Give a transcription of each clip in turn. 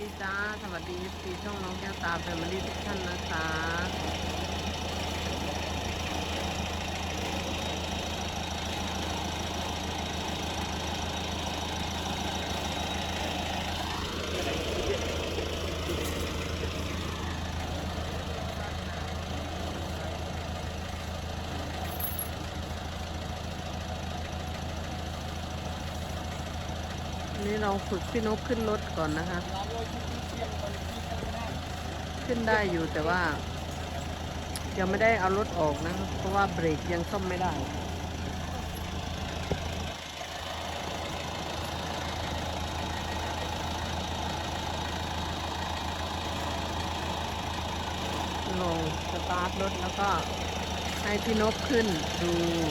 ดีจ้า สวัสดีสีช่องน้องแก้วตาแฟมิลี่ทุกท่านนะคะ นี่เราฝึกพี่นกขึ้นรถก่อนนะคะ ขึ้นได้อยู่แต่ว่า ยังไม่ได้เอารถออกนะเพราะว่าเบรกยังซ่อมไม่ได้ลงสตาร์ทรถแล้วก็ให้พี่นกขึ้นดู นี่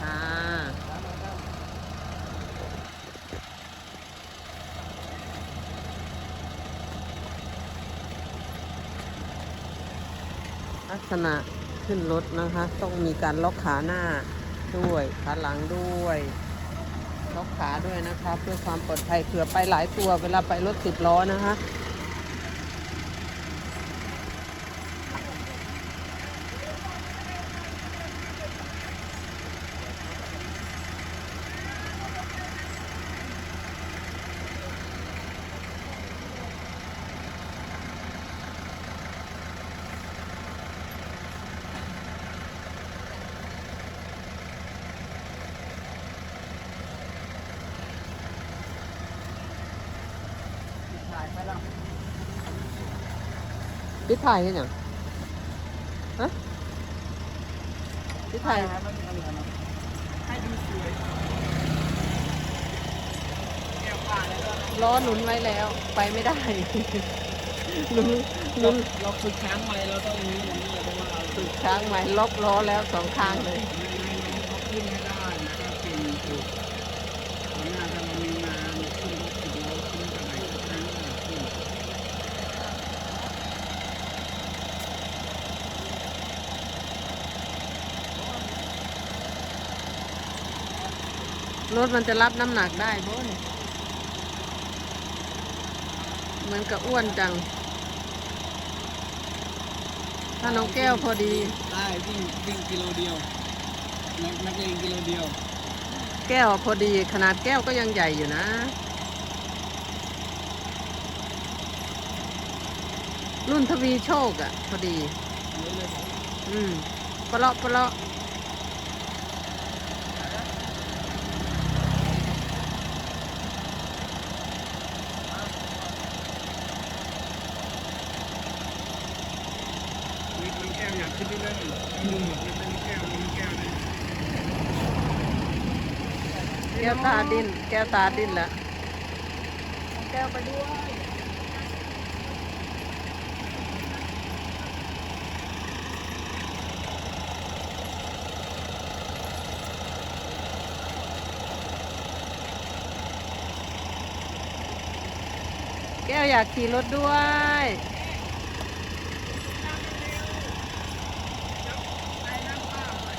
ค่ะ ลัก ษณะขึ้นรถนะคะ ต้องมีการล็อกขาหน้าด้วยขาหลังด้วย ล็อกขาด้วยนะคะ เพื่อความปลอดภัยเผื่อไปหลายตัวเวลาไปรถสิบล้อนะคะ ถ่ายกันยังฮะพี่ถ่ายให้ดูสวยแก้วป่าแล้วก็ล้อหนุนไว้แล้ว ไปไม่ได้หนุนหนุนเราฝึกช้างใหม่เราต้องอย่างนี้อย่างนี้เพราะว่าเราฝึกช้างใหม่ล็อกล้อแล้วสองข้างเลยไม่ไม่น้องเขาขึ้นไม่ได้นะครับเป็นฝึกตอนหน้าถ้าเรามีงานขึ้นรถสิบล้อขึ้นกระไดสักครั้งก็ขึ้น รถมันจะรับน้ำหนักได้บ่เนี่ยเหมือนกับอ้วนจัง ถ้าน้องแก้วพอดี ได้วิ่งวิ่งกิโลเดียวนักนักเลงกิโลเดียว แก้วพอดีขนาดแก้วก็ยังใหญ่อยู่นะ รุ่นทวีโชคอะ่ะ พอดีเลยเลยอืมปะเลาะปะเลาะ มีคนแก้วอยากขึ้นด้วยเลยมีหมดมีเป็น แก้วตาดิน แก้วตาดินล้วแก้วไปด้วยแก้วอยากขี่รถด้วย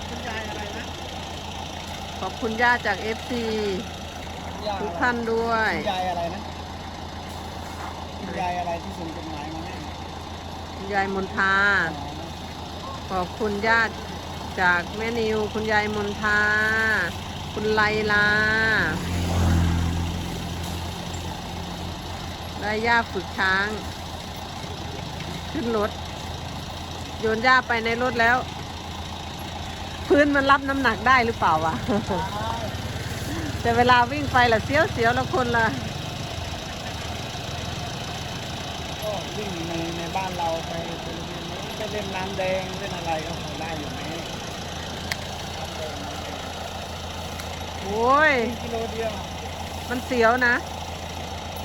คุณยายอะไรนะ ขอบคุณย่าจากเอฟซีทุกท่านด้วยคุณยายอะไรนะคุณยายอะไรที่ส่งจดหมายมาให้คุณยายมนทา ขอบคุณญาติจากแม่นิว คุณยายมนทา คุณไลลาได้ย่าฝึกช้าง ขึ้นรถ โยนย่าไปในรถแล้ว พื้นมันรับน้ำหนักได้หรือเปล่าวะ แต่เวลาวิ่งไปละเสียวเสียวๆแล้วคนละก็วิ่งในในบ้านเราไปไปโรงเรียนนี้ไปเล่นน้ำแดงเล่นอะไรก็พอได้อยู่ไหมน้ำแดงน้ำแดงโอ้ย กิโลเดียวมันเสียวนะ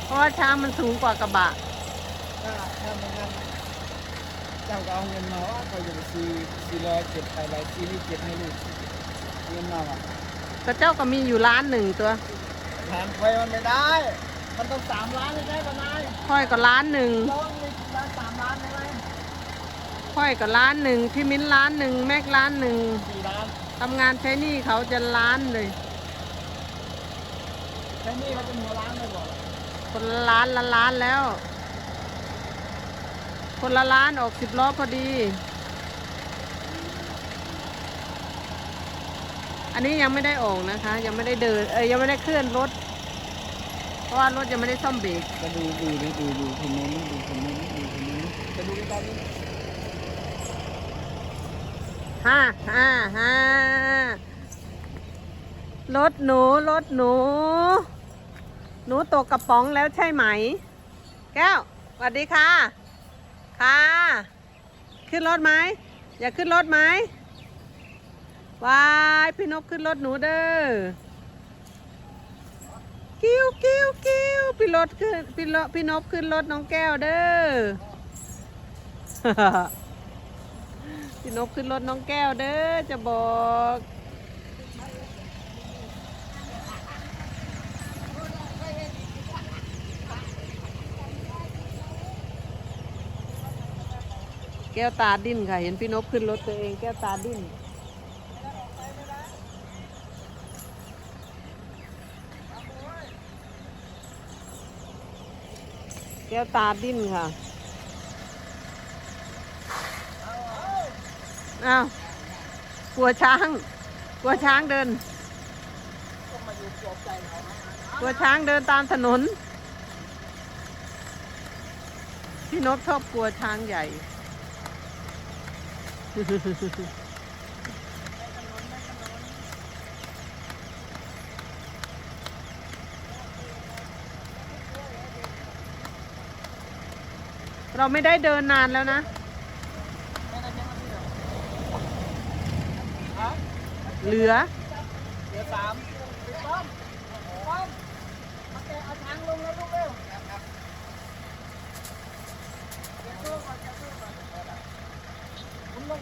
เพราะว่าช้างมันสูงกว่ากระบะ ถ้าถ้าไม่งั้น เจ้าก็เอาเงินมาว่าเขาจะไปซื้อสี่ร้อยเจ็ดไปไรสี่นี่เจ็ดให้ลูกเงินมาว่ะก็เจ้าก็มีอยู่ร้านหนึ่งตัวเแผนไฟมันไม่ได้ มันต้องสามล้านไม่ใช่ปะนายค่อยก็ล้านหนึ่งลองมีได้สามล้านได้ไหมค่อยก็ล้านหนึ่งพี่มิ้นล้านหนึ่งแม็กล้านหนึ่งสี่ล้านทำงานใช้หนี้เขาจะล้านเลยแค่นี้เขาจะหัวล้านเลยบอกคนละล้านละล้านแล้ว คนละล้านออกสิบล้อพอดี อันนี้ยังไม่ได้ออกนะคะ ยังไม่ได้เดิน เอ้ยยังไม่ได้เคลื่อนรถ เพราะว่ารถยังไม่ได้ซ่อมเบรกก็ดูดูดูดูดูคนนู้นดูคนนู้นดูคนนู้นจะดูใกล้ๆดิห้าห้าห้ารถหนูรถหนู หนูตกกระป๋องแล้วใช่ไหม แก้วสวัสดีค่ะ ค่ะขึ้นรถไหม อยากขึ้นรถไหมวายพี่นกขึ้นรถหนูเด้อ กิ้วกิ้วกิ้วพี่รถขึ้นพี่รถพี่นกขึ้นรถน้องแก้วเด้อ พี่นกขึ้นรถน้องแก้วเด้อจะบอก ก้วตาดิ้นค่ะ เห็นพี่นกขึ้นรถตัวเองแก้วตาดิ้นแก้วตาดิ้นค่ะ อ้าว กลัวช้าง กลัวช้างเดิน กลัวช้างเดินตามถนน พี่นกชอบกลัวช้างใหญ่ เราไม่ได้เดินนานแล้วนะ เหลือ เหลือสามป้อมป้อมมาแกเอาทางลงแล้วลูกเร็วเดี๋ยวสู้ก่อนเดี๋ยวสู้ก่อนคุณลงไปคุณลงไปเดี๋ยวต่างไงเนี่ยว่าต่างไปยังไง แท็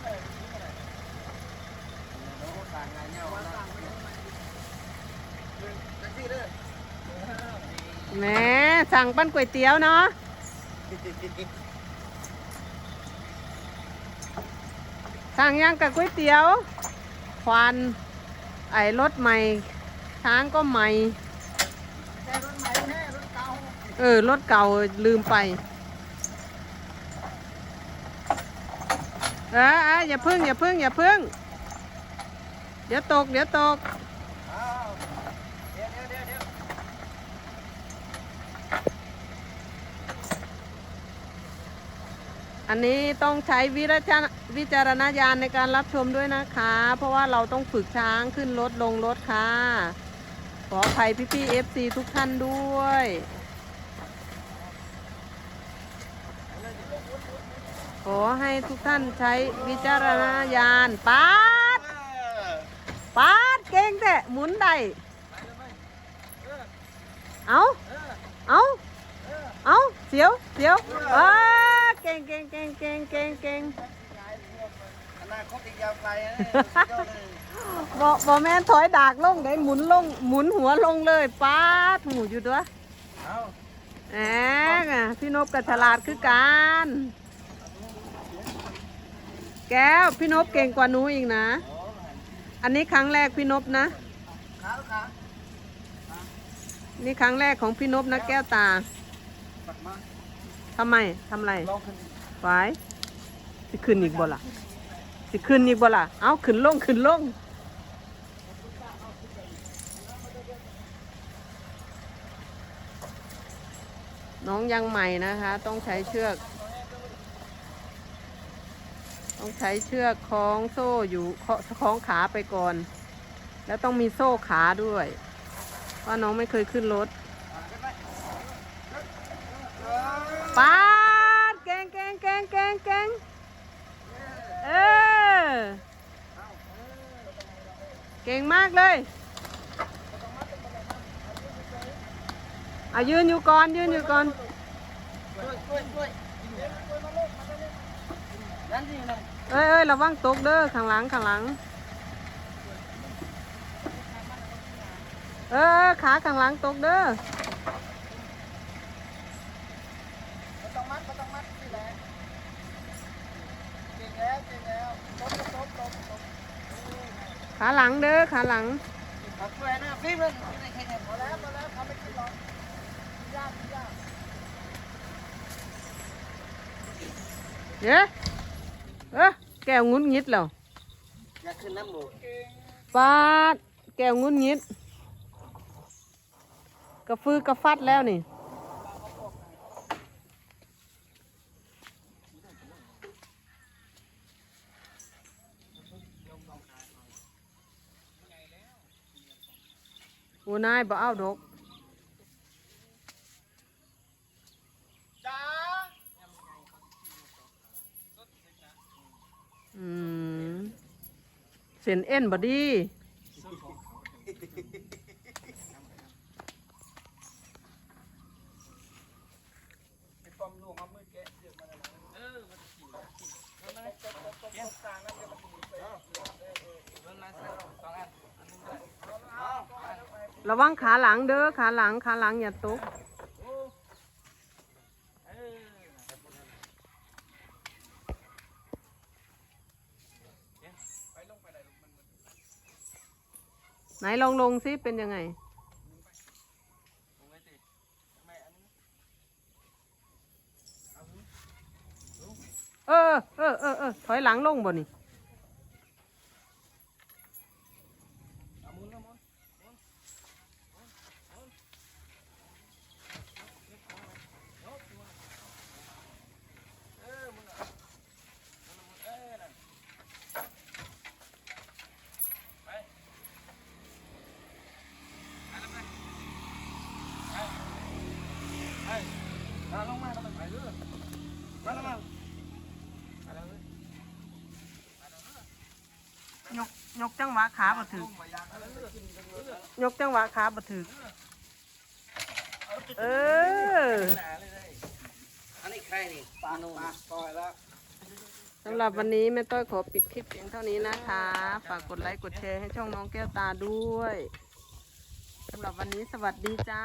กซี่เด้อแหมสั่งปั้นก๋วยเตี๋ยวเนาะสั่งยังกับก๋วยเตี๋ยว ควันไอ้รถใหม่ช้างก็ใหม่แกรถใหม่แน่รถเก่าเออ รถเก่าลืมไป เออเอออย่าพึ่งอย่าพึ่งอย่าพึ่ง เดี๋ยวตก เดี๋ยวตกอันนี้ต้องใช้วิจารณวิจารณญาณในการรับชมด้วยนะคะ เพราะว่าเราต้องฝึกช้างขึ้นรถลงรถค่ะ ขออภัยพี่พี่เอฟซีทุกท่านด้วย ขอให้ทุกท่านใช้วิจารณญาณปาดปาดเก่งแต่หมุนได้เอาเอาเอาเสียวเสียวเออเก่งเก่งเก่งเก่งเก่งเก่งอนาคตอีกยาวไกลนะเนี่ยสุดยอดเลยบอกบอกแม่นถอยดากลงได้หมุนลงหมุนหัวลงเลยปาดหูอยู่ตัวเอาแหมพี่นบกับฉลาดคือกัน แก้วพี่นบเก่งกว่าหนูอีกนะ อันนี้ครั้งแรกพี่นบนะ นี่ครั้งแรกของพี่นบนะแก้วตาทำไมทำไรลองขึ้นไว้สิขึ้นอีกบ่ล่ะสิขึ้นอีกบ่ล่ะเอาขึ้นลงขึ้นลงน้องยังใหม่นะคะ ต้องใช้เชือก ต้องใช้เชือกคล้องโซ่อยู่คล้องขาไปก่อน แล้วต้องมีโซ่ขาด้วยว่าน้องไม่เคยขึ้นรถปาดเก่งเก่งเก่งเก่งเก่งเออเก่งมากเลยเอายืนอยู่ก่อนยืนอยู่ก่อนช่วยช่วยช่วยยันสิหน่อย เอ้ยเอ้ยระวังตกเด้อข้างหลังข้างหลัง เออขาข้างหลังตกเด้อต้องมัดต้องมัดนี่แหละเก่งแล้วเก่งแล้วตบตบตบตบขาหลังเด้อขาหลังผักแหวนนะพี่มันไม่ได้แค่พอแล้วพอแล้วทำไม่กินหรอกยากยากเย้ เออแก้วงุนงิดแล้วอยากขึ้นน้ำหมูปาดแก้วงุนงิดกระฟือกระฟัดแล้วนี่โอ้นายบ่เอาดอก จ้า อืม เส้นเอ็นบอดี้ระวังขาหลังเด้อขาหลังขาหลังอย่าตก เออ ไหน ลองลงซิเป็นยังไง เออเออเออเออถอยหลังลงบ่นี่ เอาลงมาแล้วมันไปเรื่อยมาแล้วมายกยกจังหวะขาบ่ถึกยกจังหวะขาบ่ถึกเอออันนี้ใครนี่ปลาโนมาปล่อยแล้วสำหรับวันนี้แม่ต้อยขอปิดคลิปเพียงเท่านี้นะคะ ฝากกดไลค์กดแชร์ให้ช่องน้องแก้วตาด้วยสำหรับวันนี้สวัสดีจ้า